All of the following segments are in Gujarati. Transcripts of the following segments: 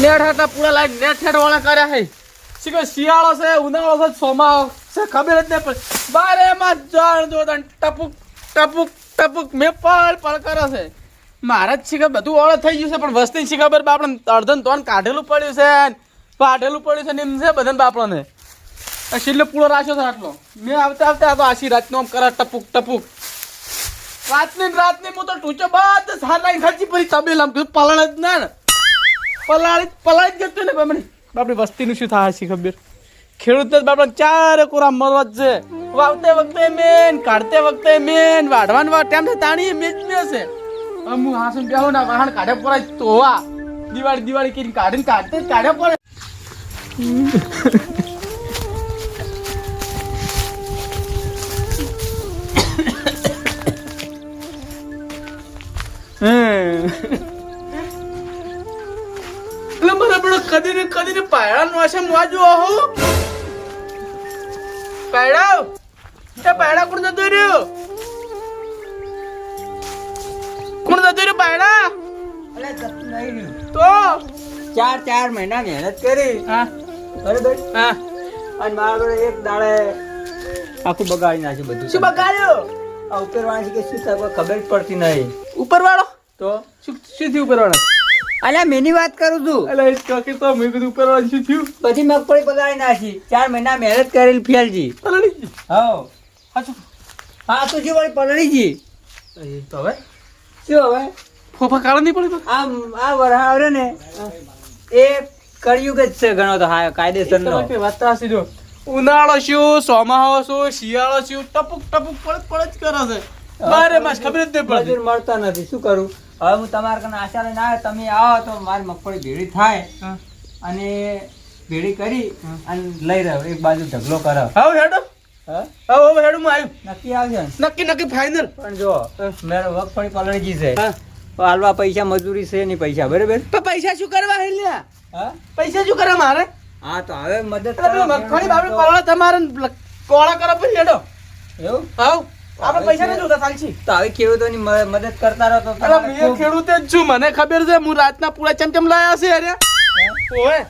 નેટ હતા, પૂરા લાઈટ નેટ હેઠ વાળા કર્યા હે શી શિયાળો છે, ઉનાળો છે ચોમાળો છે, ખબર જ નહીં પડે. બારે માં જાણ જો તને ટપુક ટપુક ટપુક મેં પળ પળ કરે છે. મારે જ શીખર બધું ઓળખ થઈ ગયું છે, પણ વસ્તી શી ખબર બાપડે, અડધન તોન કાઢેલું પડ્યું છે પાઢેલું પડ્યું છે, ને એમ છે બધાને બાપડોને. આ પૂળો રાખ્યો છે આટલો. મેં આવતા આવતા તો આશી રાતનો આમ કરે ટપુક ટપુક. રાતની રાતની હું તો ટૂચો બધ સાર લાઈન ખર્ચી પછી તબેલ આમ કીધું પલણ જ ના ને. પલાળી પલાળી જ જતું ને બાપડી બાપડી વસ્તીનું શું થાય છે ખબર? ખેડૂત જ બાપડા ચારે કોરા મરવા જ છે. વાવતે વખતે મેન, કાઢતે વખતે મેન, વાઢવાન વા ટાઈમ છે તાણી મેચ છે. હું હાસન બેહો ના વાહણ કાઢે પડાય તોવા દિવાળી દિવાળી કરીને કાઢીને કાઢતે કાઢે પડે કદી ને કદી ને છે મોજો હો. પાયરા તે પાયરા કોણ જતો રહ્યો? કોણ જતો રહ્યો પાયરા અલે જતું નહીં. તો? ચાર ચાર મહિના મહેનત કરી. હા. બરાબર? હા. અને મારા એક દાડે આખું બગાડી નાખ્યું બધું. શું બગાડ્યું? આ ઉપરવાળી કે શું ખબર પડતી નહીં. ઉપરવાળો? તો? શું શું થયું ઉપર વાળો અલ્યા મેની વાત કરું છું? એટલે એ કાકી તો મેં કીધું ઉપર શું? થયું પછી મગફળી બગાડી નાખી. ચાર મહિના મહેનત કરેલ ફેલજી પલળી ગઈ. હા હાચું. હા તો શું વળી પલળીજી એ તો હવે? શું હવે? ફોફા કાળો નહીં પડી આ આ વરહાવ રે ને એ કળિયુગ જ છે ઘણો તો હા કાયદેસર નો તમારે વાત તો હાચી જો. ઉનાળો શું ચોમાસો શું શિયાળો શું ટપુક ટપુક પડત પડત કરે છે. બારે માસ ખબર જ નહીં પડતી. મળતા નથી. શું કરું? હવે હું તમારા કને આશા ના તમે આવો તો મારી મગફળી ભેળી થાય. અને ભેળી કરી અને લઈ રહ્યો એક બાજુ ઢગલો કરો આવો હેડો. હા? હવે હેડો હું આવ્યું. નક્કી આવશે નક્કી નક્કી ફાઇનલ પણ જો મેરો મગફળી પલળી છે. હાલવા પૈસા મજૂરી છે નહીં પૈસા બરાબર? તો પૈસા શું કરવા હે લ્યા? હા? પૈસા શું કરવા મારે? હા તો હવે મદદ કરો. મગફળી બાબડી પલાળો તમારે કોળા કરો પછી હેડો. એવું? હાવ આપણે પૈસા નથી જોતા ચાલશી. તો હવે ખેડૂતોની મદદ કરતા રહો તો એટલે મેં ખેડૂત જ છું. મને ખબર છે હું રાતના પૂરા ચમચમ લાયા છે અરે. ઓય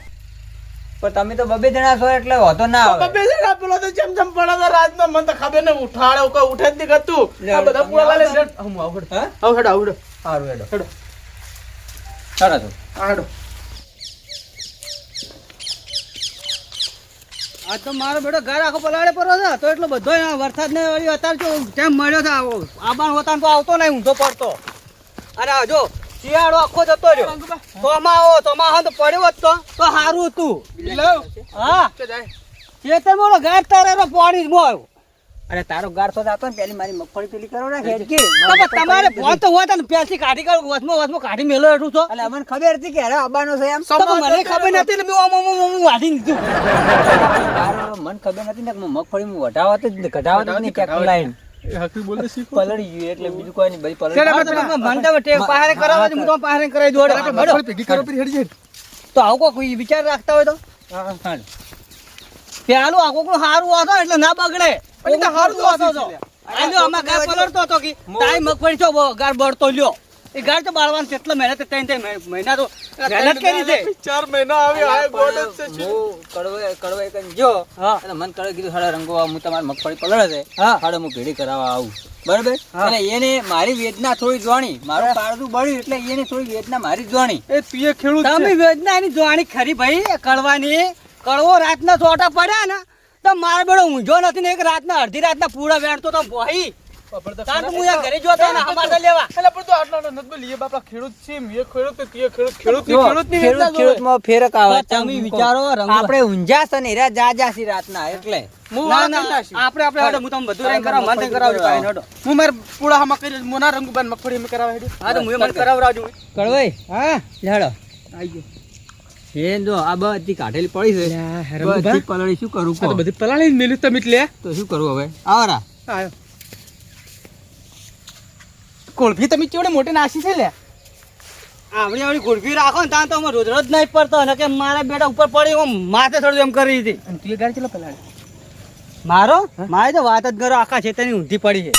પણ તમે તો બબે જણા છો એટલે હોતો ના આવે. બબે પેલો તો ચમચમ પડે છે રાતના. મને તો ખબર ને ઉઠાડે કોઈ ઉઠે જ નહીં કરતું આ બધા પૂરા લાલે હું આવું હેડ. હા આવું હેડ, આવું હેડો. હેડો. ચાલો તો આ. તો મારો બેટો ઘર આખો પલાળે પડ્યો છે. તો એટલો બધો વરસાદ ને વળી અત્યારે જો ટાઈમ મળ્યો છે આવો આબાણ હોતા તો આવતો નહીં ઊંધો પડતો. અને આ જો શિયાળો આખો જતો રહ્યો. તોમાં આવો તોમાં હા તો પડ્યો જ તો. તો સારું હતું. હા. ખેતર બોલો ગાર તારે પાણી જ મોયો અરે તારો ગારસો જાતો ને પેલી મારી મગફળી પેલી કરો ને હેડકી તમારે ફોન તો હોત ને પેલથી કાઢી કરો વસમો વસમો કાઢી મેલો એટલું છો એટલે અમને ખબર હતી કે અરે અબાનો છે એમ. તો મને ખબર નથી એટલે મેં ઓમ ઓમ ઓમ ઓમ વાઢી દીધું તારો મને ખબર નથી ને કે મગફળી હું વઢાવત જ ઘટાવત જ નહીં ક્યાંક લાઈન. તો આવું કોઈ વિચાર રાખતા હોય તો? પેલું આ કોકનું હારું વાતો એટલે ના બગડે. વાતો છો. આમાં પલળતો હતો કે મગફળી છો ગાર બળતો લ્યો. એ ગાર તો બાળવાનું કેટલો મહેનત ત્રણ ત્રણ મહિના તો મહેનત કરી છે. ચાર મહિના આવી આ ગોળ છે હું કડવે કડવે કઈ જો હા. એટલે કડવે કીધું હાડા રંગો હું તમારી મગફળી પલળે છે. હા. હાડે હું ભેડી કરાવવા આવું. બરાબર? અને એને મારી વેદના થોડી જોણી. મારું કાળજું બળ્યું એટલે એને થોડી વેદના મારી જોણી. એ તું એ ખેડૂત તમે વેદના એની જોવાની ખરી ભાઈ કળવાની કળવો રાતના ચોટા પડ્યા ને તો મારા બેડો ઊંઝો નથી ને એક રાતના અડધી રાતના પૂરા વેણતો તો ભાઈ આપડે જોતો ને અમારે લેવા એટલે પણ તું આટલો આટલો નથી બોલી. એ બાપા ખેડૂત છે મેં ખેડૂત તો તીએ ખેડૂત ખેડૂત જો, ખેડૂતની ખેડૂત વેદના જોવે. ખેડૂતમાં ફેરક આવે તો તમે વિચારો રંગો. આપણે ઊંઝા છે ને જાજા છીએ રાતના એટલે. આપણે આપણે હેડો, હું તમને બધું રંગ કરાવ મન કરાવજો હેડો. હું મારા પુળામાં કરી મોના રંગ મગફળી એમ કરાવવા હેડ્યો. હા તો હું મન કરાવરાવજો કડવાઈ હા લેડો આવી ગયો એ જો આ બધી કાઢેલી પડી છે. બધી પલાળી શું કરું કો બધી પલાળી મેલ્યું તમે એટલે તો શું કરું હવે? આવરા આયો કોળભી તમે કેવડે મોટી નાસી છે લે? આવડી આવડી ગુરફી રાખો ને ત્યાં તો અમે રોજ રોજ નહીં પડતો. અને કે મારા બેટા ઉપર પડી હું માથે થોડું એમ કરી હતી. અને તું એ ગાડી ચલો પલાળી? મારો? મારે તો વાત જ કરો આખા છેતરની ઊંધી પડી છે.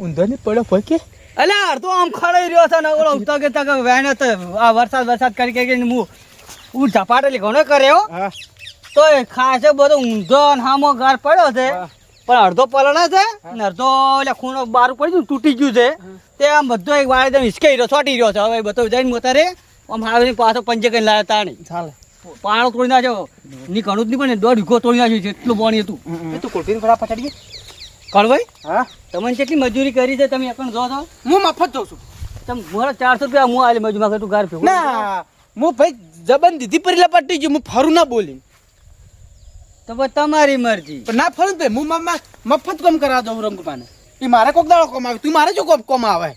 ઊંધો? ને પડ્યો હોય કે? અલ્યા અડધો આમ ખડાઈ રહ્યો છે ને ઓલો તગે તગે વેણે તો આ વરસાદ વરસાદ કરી કે હું હું ઝપાટેલી ઘણો કર્યો તો ખાસે બધો ઊંધો હામો ગાર પડ્યો છે. પણ અડધો પલણ છે ને અડધો એટલે ખૂણો બારું પડી ગયું તૂટી ગયું છે. તે આમ બધો એક વાળે તમે હિસકાઈ રહ્યો છોટી રહ્યો છે. હવે બધો જઈને મોતારે આમ હાવીને પાછો પંજે કરીને લાવ્યા તાણી. ચાલે. પાણો તોડી નાખ્યો. ની ઘણું જ નહીં પણ દોઢ વીઘો તોડી નાખ્યું છે એટલું પાણી હતું. એ તું કુલફી ફળા પછાડીએ કળભાઈ હા. તમને કેટલી મજૂરી કરી છે તમે એકણ જો છો? હું મફત જોઉં છું. તમે મારા ચારસો રૂપિયા હું આલી મજૂરી તું ગાર ભેગું ના હું ભાઈ જબન દીધી પરીલા પટી ગયું હું ફરું ના બોલી તો તમારી મરજી. પણ ના ફરું તે હું મ- મ- મફત કમ કરા દઉં રંગપાને એ મારે કોક દાડો કોમ આવે તું મારે જો કોમ કોમ આવે?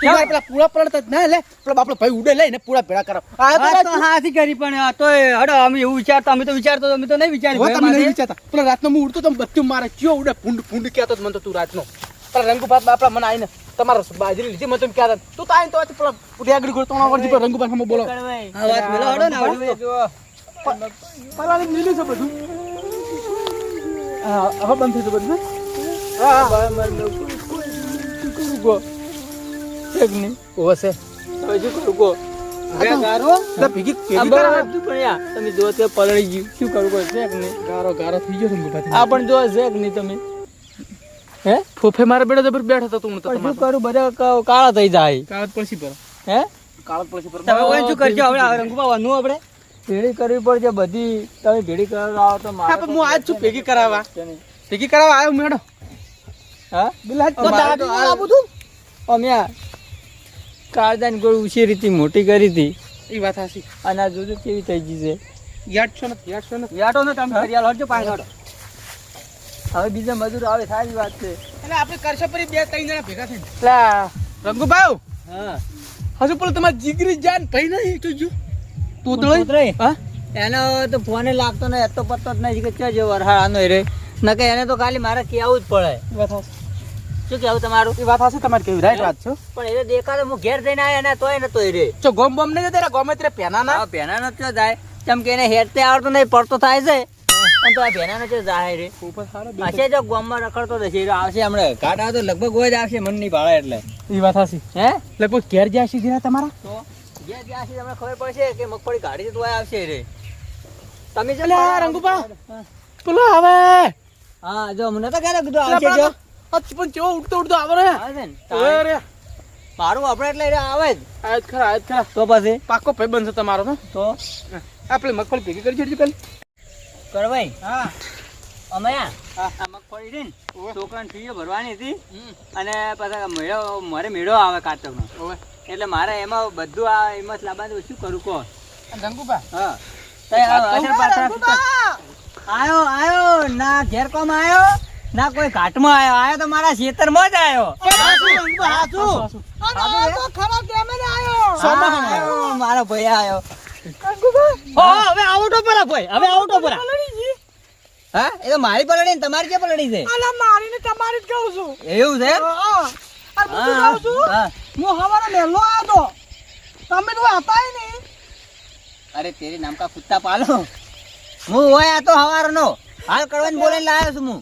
તું પેલા પૂળા પડતા ના લે પેલા બાપડો ભાઈ ઉડે લઈને પૂરા ભેળા કરાવ. આ તો તો હાથી કરી પણ આ તોય હડો અમે એવું વિચારતા અમે તો વિચારતો અમે તો નહીં વિચારી તમે નહીં વિચારતા. પેલા રાતનો હું ઉડતો તો બધું મારે કયો ઉડે ફૂંડ ફૂંડ કહેતો હતો મને તો તું રાતનો. પેલા રંગુભાત બાપડા મને આવીને તમારો બાજરી લીધી. મને તમે કહેતા તું તો આવીને તો આજે પેલા ઉડી આગળ ગયો તો પર રંગુભાત સામે બોલો આ વાત મેલો હડો ને આવડું. પેલા લીધું છે બધું. હા હવે બંધ થઈ જતું બધું હા? હા કરું ગો એક હવે ગો તમે જો તે પલળી ગયું. શું કરવું ગારો ગારો થઈ ગયો આ પણ જો છે કે નહીં તમે? હે? ફોફે મારા બેડો જબર બેઠો તું હું તો શું કરું? બધા કાળા થઈ જાય. કાળા પછી પર. હે? કાળા પછી પર. તમે ઓય શું કરજો? હવે આ રંગમાં આપણે ભેડી કરવી પડશે બધી. તમે ભેડી કરવા આવો તો મારે હું આજ છું ભેગી કરાવવા? ભેગી કરાવવા આવ્યો મેડો. હા? બિલાજ તો દાદી તો લાવું તું. અમે કાળદાન ગોળ ઉછી રીતી મોટી કરી હતી. એ વાત હાસી અને આ જોજો કેવી થઈ ગઈ છે. યાદ છો નથી યાદ છો નથી યાટો ને તમે ફરિયાલ હટજો પાછળ હવે બીજા મજૂર આવે સારી વાત છે. એટલે આપણે કરશો પરી બે ત્રણ જણા ભેગા થઈને. એટલે રંગુભાઈ હા. હજુ પેલો તમારે જીગરી જાન ભાઈ નહીં તો જો. તું તો તોતરાઈ? હા? એનો તો ફોને લાગતો નહીં એતો પત્તો જ નહીં કે ક્યાં જેવો વરહાળાનો રે. નકે એને તો ખાલી મારે કહેવું જ પડે. વાત શું કહેવું તમારું? એ વાત હશે તમારે કેવી રાઈટ વાત છો. પણ એ દેખાડે દેખાતો હું ઘેર જઈને આવ્યા ને તોય ને તોય રે. જો ગોમ બોમ નહીં જતા ગોમે ત્યારે પેના ના ભેનાનો ચો જાય. કેમ કે એને હેરતે આવડતો નહીં પડતો થાય છે. અને તો આ ભેનાનો ચો જાય રે? ઉપર સારો હશે જો ગામમાં રખડતો રહેશે એ આવશે હમણાં. ઘાટ તો લગભગ હોય જ આવશે મન નહીં ભાળે એટલે. એ વાત હાસી હે? લગભગ ઘેર જ્યાં સીધી ના તમારા? તો જે જ્યાં સુધી તમને ખબર પડશે કે મગફળી કાઢી તો આવશે રે. તમે એટલે આ પેલો આવે. હા જો મને તો ક્યારે કીધું આવશે જો. પણ કેવો ઉડતો ઉડતો આવે રે. આવે છે ને ઓય રે મારું આપણે એટલે આવે જ. આજ ખરા આજ ખરા. તો પછી? પાકો ભાઈ બનશે તમારો તો. તો? આપણે મગફળી ભેગી કરી છોડજો કાલે કરવાઈ હા અમે મગફળી છે ને. છોકરાને ફીઓ ભરવાની હતી અને પાછા મેળો મારે મેળો આવે કાતકનો એટલે મારે એમાં બધું આ એમાં જ લાવવાનું શું કરું કહો ગંગુભા હા આયો આયો ના ઘેર કોમ આયો ના કોઈ ઘાટમાં આયો આયો તો મારા ખેતરમાં જ આયો, મારો ભાઈ આયો ઓ હવે આવટો પરા ભાઈ હવે આવટો પરા. હા એ તો મારી પલડી ને તમારી ક્યાં પલડી છે? એવું છે હા, નહીં. અરે તેરી નામ કા કુત્તા પાલો હું હોય આ તો હવારનો. હાલ કરવાની બોલે લાવ્યો છું હું.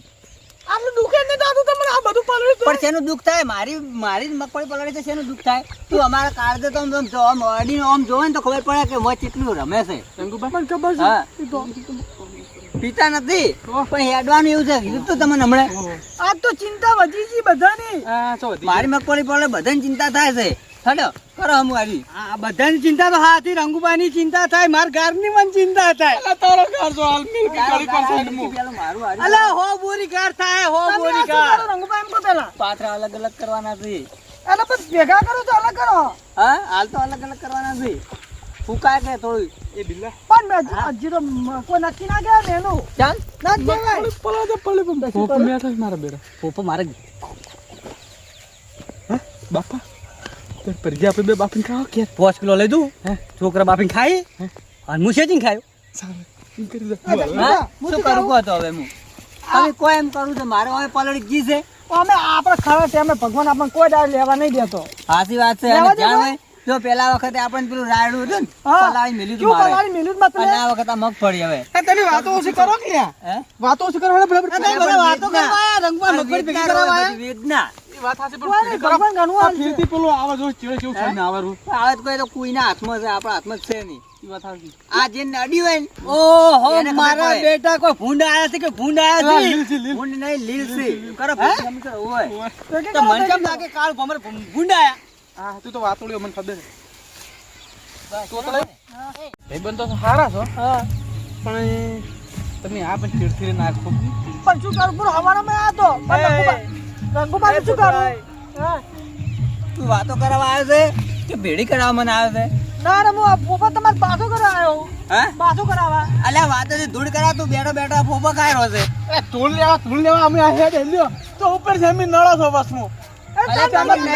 પણ શેનું દુઃખ થાય? મારી મારી મગફળી પલળી છે શેનું દુઃખ થાય? તું અમારા કાળજે તો આમ આમ જો- આમ અડીને આમ જોવે ને તો ખબર પડે કે મોય કેટલું રમે છે. પીતા નથી પણ હેડવાનું એવું છે કીધું તું તમને હમણાં. આ ચિંતા વધી મારી મગફળી પડે બધાને ચિંતા થાય છે. હડો કરો હમ આવી આ બધાની ચિંતા તો હાથી રંગુબાની ચિંતા થાય માર ઘરની પણ ચિંતા થાય. ગયો. તારો ઘર જો હાલ મિલ કે પર સાઈડ મુ પેલું મારું હારી. અલા હો બોરી કાર થાય હો બોરી કાર પાથરા અલગ અલગ કરવાના છે. ભેગા કરો તો અલગ કરો. હા હાલ તો અલગ અલગ કરવાના છે. ફૂકાય કે થોડી એ બિલ્લા. પણ હજી તો કોઈ નક્કી ના ગયા ને ચાલ. ના કહેવાય. પલા દે પલે મારા બેડા પોપો મારે બાપા. તે પરજી આપણે બે બાપીને ખાવ કે પાંચ કિલો લઈ દઉં. હે? છોકરા બાપીને ખાઈ અને હું શેજીને ખાયો સારું. કરી દે શું કરું કહો તો હવે હું. હવે કોઈ એમ કરું તો મારે હવે પલળી ગઈ છે. અમે આપણે ખરા છે અમે ભગવાન આપણને કોઈ દાડ લેવા નહીં દેતો. સાચી વાત છે અને હોય, જો પેલા વખતે આપણને પેલું રાયડું હતું ને હા. પલાળી મેલ્યું હતું મારે. પલાળી મેલ્યું મત અને આ વખતે આ મગફળી હવે. તને વાતો ઓછી કરો કે વાતો ઓછી કરો બરાબર વાતો કરવા આયા, રંગમાં મગફળી ભેગી કરવા આયા? વેદના. ઈ વાત સાચી પણ કોઈને ફેરી કરો. ભગવાન ઘણું આ હાલશે. ફેરથી આવે જો ચેડે કેવું છે ને આવે આવે તો કોઈ કોઈના હાથમાં છે આપણા હાથમાં છે નહીં. ઈ વાત સાચી. આ જે નડી હોય ને ઓહો ખબર મારા બેટા કોઈ ભૂંડ આયા છે કે ભૂંડ આયા છે? લીલ છે, લીલ. ભૂંડ નહીં લીલ છે. કરો હે? ઓય ઓય. તો મને કેમ લાગે કાળ ભમર ભૂંડ આયા? હા, તું તો વાતોળ્યો મને ખબર છે. તો તો લઈ. ભાઈબંધ તો સારા છો. પણ એ તમે આ પછી ચીડથી નાખો. પણ શું કરું? પૂરો હવાનામાં આ તો. રંગુબા- શું કરું? હા. તું વાતો કરવા આવ્યો છે કે ભેડી કરાવવા મને આવ્યો છે? ના રે હું ફોફા તમારે પાછો કરવા આવ્યો હે. પાછો કરાવવા. અલ્યા વાતો છે ધૂળ કરા તું બેઠો બેઠો ફોફા ખાયરો છે. એ ધૂળ લેવા ધૂળ લેવા અમે આ હેડ હેલ્યો તો ઉપર જમીન અમે નળો છો.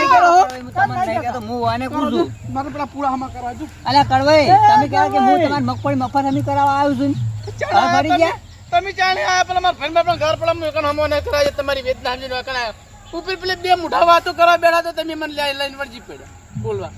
કરો. હું છો. છું કરવા મગફળી મફત હમી કરાવવા આવ્યો છું તમે- જાણે આ પેલા મારા ફ્રેન્ડ બાપના ઘર પડે મેકણ હમો ન કરાય. તમારી વેદના સમજી વેકણ આયો. ઉપર પેલે બે મોઢા વાતો કરવા બેઠા તો તમે મને લઈ લઈને વળજી પડ્યા. બોલવા.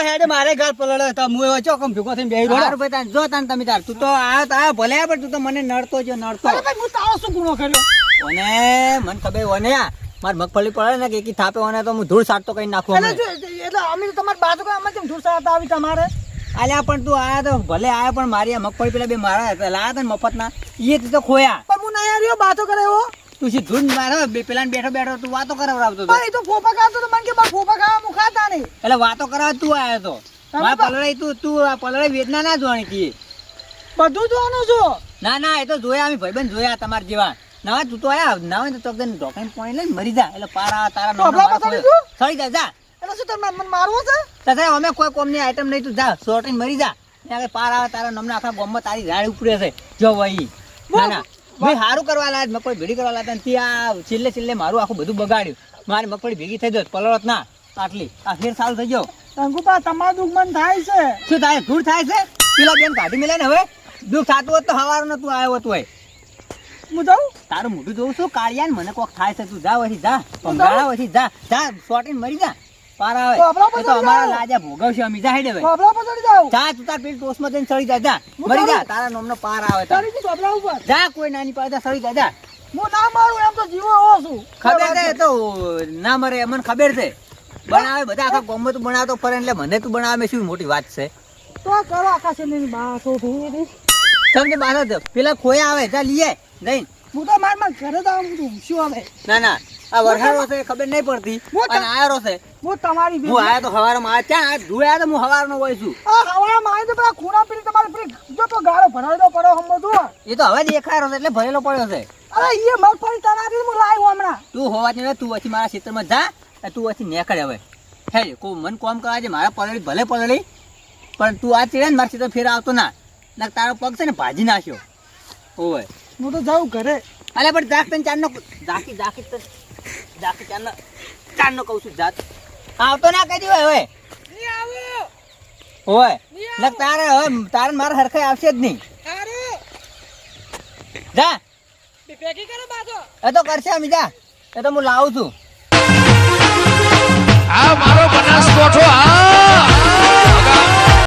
હેડે મારે ઘર પલળે. તો હું એવો ચોકમ ભેગો થઈને બેહી રહ્યો? ભાઈ તાન જો તાન તમે તાર. તું તો આ તો ભલે પણ તું તો મને નડતો છે નડતો. અરે ભાઈ હું તારો શું ગુનો કર્યો? ઓને મને ખબર ઓને આ માર મગફળી પડે ને કે એકી થાપે ઓને તો હું ધૂળ સાટતો કઈ નાખું એટલે અમે. જો- એટલે અમે તો તમારી બાજુ અમે કેમ ઢૂસા આવી તમારે? અલ્યા પણ તું આયા તો ભલે આયા પણ મારી મગફળી પેલા બે મારા લાયા હતા ને મફતના. એ તું ખોયા. પણ હું નહીં આવ્યો બાતો કરે એવો. તું સી ધૂળ મારો બે પેલા બેઠો બેઠો તું વાતો કરાવડાવતો હતો. એ તો ફોફા ખાતો તો મને કે બા ફોફા ખાવા હું ખાતા નહીં. એટલે વાતો કરાવવા તું આયો તો. મારા તો- પલળાઈ તું તું આ પલળાઈ વેદના ના જોવાની કી બધું જોવાનું છું? ના ના એ તો જોયા અમે ભાઈબંધ જોયા તમારા જેવા. ના તું તો આયા ના હોય તો ચોકદન ઢોકાઈને પોઈન્ટ લઈને મરી જા. એટલે પારા તારા જા જા. એટલે શું તમને મને મારવો છે? તથા અમે કોઈ કોમની આઈટમ નહીં તું જા સોટીને મરી જા. ત્યાં પાર આવે તારા નમના આખા ગામમાં તારી રાડ ઉપડે છે. જો ભાઈ ના ના. મેં સારું કરવા લાયા મગફળી ભેગી કરવા લાયા અને આ છેલ્લે છેલ્લે મારું આખું બધું બગાડ્યું. મારી મગફળી ભેગી થઈ જત પલળત ના. આટલી આ ફેર સારું થઈ ગયો. રંગુબા તમારું દુઃખ મન થાય છે. શું થાય? દૂર થાય છે? પેલા બેન કાઢી મેલે ને હવે? દુઃખ થતું હોત તો હવારનો તું આવ્યો તું હોય. હું જાઉં? તારું મોઢું જોઉં છું. કાળિયા મને કોક થાય છે. તું જા વહી જા. પંગાળા વહી જા. જા સોટીને મરી જા. પાર આવે. એ તો અમારા લાજા ભોગવશે અમે જા હેડે હવે પર ચડી જા તું તાર પેલી ટોસમાં જઈને સળી જા જા. મરી જા. તારા નામનો પાર આવે તાર. ચડી ઉપર. જા કોઈ નાની પાસે સળી જા જા. હું ના મારું એમ તો જીવો એવો છું. ખબર છે તો ના મરે મને ખબર છે. બનાવે બધા આખા ગામમાં તું બનાવતો ફરે એટલે મને તું બનાવે શું મોટી વાત છે? તો કરો આકાશની બાતો ભેરી તમને બાધા પેલા ખોયા આવે જા લીએ જઈને હું તો માર માર ઘરે જાઉં છું શું હવે? ના ના આ વરસાદ હશે ખબર નહીં પડતી. હું તો- અને આયરો છે હું તમારી હું આયા તો હવારમાં આ ત્યાં આ ધોયા તો હું હવારનો હોય છું. આ હવામાં આવી તો પેલા ખૂણા પીડી તમારે પીડી જો તો ગાળો ભરાયેલો પડ્યો હમ જો એ તો હવે દેખાયો છે એટલે ભરેલો પડ્યો છે. અરે એ મગફળી તનાથી હું લાવ્યો હમણાં. તું હોવા જોઈએ તું પછી મારા ક્ષેત્રમાં જા તું પછી નીકળે હવે. હે કો મન કોમ કરવા છે મારા પલળી ભલે પલળી. પણ તું આ ચીડે ને મારા ક્ષેત્ર ફેર આવતો ના. ના તારો પગ છે ને ભાજી નાખ્યો. ઓય હું તો જાઉં ઘરે. અલે પણ જાક તને ચારનો જાકી જાકી તને. જાકી ચારનો ચારનો કહું છું જાત. આવતો ના કહી દેવાય હવે. ઓય ના તારે હવે તારે મારા હરખાઈ આવશે જ નહીં. જા. એ તો કરશે અમે જા. એ તો હું લાવું છું. આ મારો બનાસકોઠો આ